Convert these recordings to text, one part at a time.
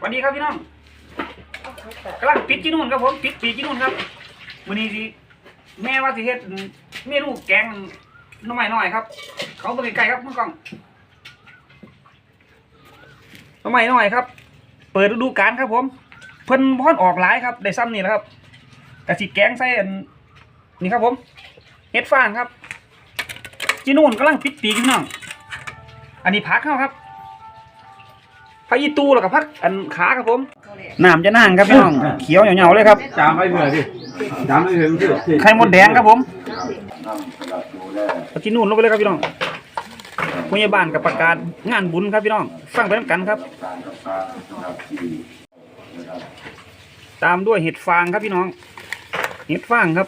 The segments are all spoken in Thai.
สวัสดีครับพี่น้องกำลังปิดจีนู่นครับผมปิดปีจีนู่นครับวันนี้สิแม่ว่าสิเฮ็ดเมนูแกงน้อยหน่อยครับ เขาไปไกลๆครับเมื่อกล้องน้อยหน่อยครับ เปิดฤดูกาลครับ ผม เพิ่นพ่อนออกหลายครับได้ซ้ำนี่แหละครับกะสิแกงใส่นี่ครับผมเฮ็ดฟางครับจีนู่นกำลังปิดปีกพี่น้องอันนี้พักเข้าครับ พักอีตูแล้วก็พักอันขาครับผมน้ำจะนั่งครับพี่น้องเขียวเหนียวๆเลยครับจามไปเผื่อดิจามไปเผื่อมันสิไข่มดแดงครับผมเอาที่นู่นลงไปเลยครับพี่น้องพยาบาลกับประกาศงานบุญครับพี่น้องฟังไปด้วยกันครับ ตามด้วยเห็ดฟางครับพี่น้อง เห็ดฟางครับ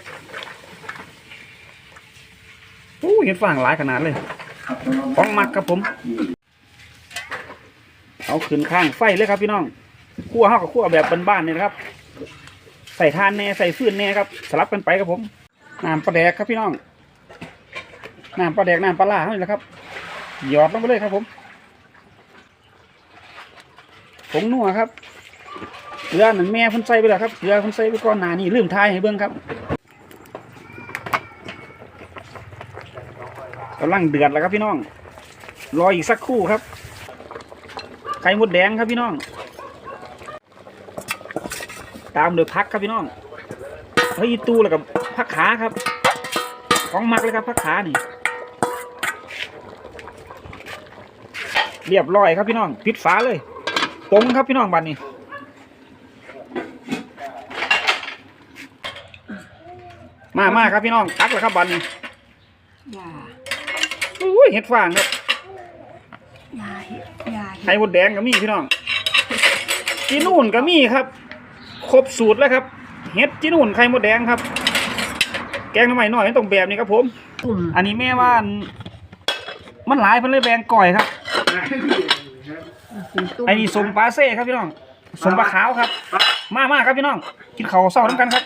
โอ้เห็ดฟางหลายขนาดเลยของมักครับผม เอาขึ้นข้างไฟเลยครับพี่น้องคั่วเฮากับคั่วแบบบ้านๆนี่นะครับ ใส่ทานแน่ใส่ฟืนแน่ครับสลับกันไปครับผมน้ำปลาแดกครับพี่น้องน้ำปลาแดกน้ำปลาล่าเท่านี้แหละครับหยอดลงไปเลยครับผมผงนัวครับเกลือหนั่นแม่เพ่นใส่ไปแล้วครับเกลือเพ่นใส่ไปก่อนหน้านี่ลืมทายให้เบิ่งครับกำลังเดือดแล้วครับพี่น้อง รออีกสักครู่ครับ ไข่มดแดงครับพี่น้อง ตามด้วยพักครับพี่น้องเฮ้ยอีตูแล้วกับพักขาครับ ของมักเลยครับพักขานี่ เรียบร้อยครับพี่น้องปิดฝาเลยปงครับพี่น้องบัดนี้มามาครับพี่น้องตักแล้วครับบัดนี้อย่าอุ้ยเห็ดฟางครับอ ย่าอย่าไข่มดแดงก็มีพี่น้องจีนู่นก็มีครับ ครบสูตรแล้วครับ เห็ดจีนู่นไข่มดแดงครับ แกงหน้ำใหม่หน่อยต้องแบบนี้ครับผม ตุ่มอันนี้แม่ว่าอันมันหลายเพิ่นเลยแบงก่อยครับ ไอ้นี่สมปลาเซ่ครับพี่น้องสมปลาขาวครับ มามาครับพี่น้อง กินข้าวเศร้าน้ำกันครับ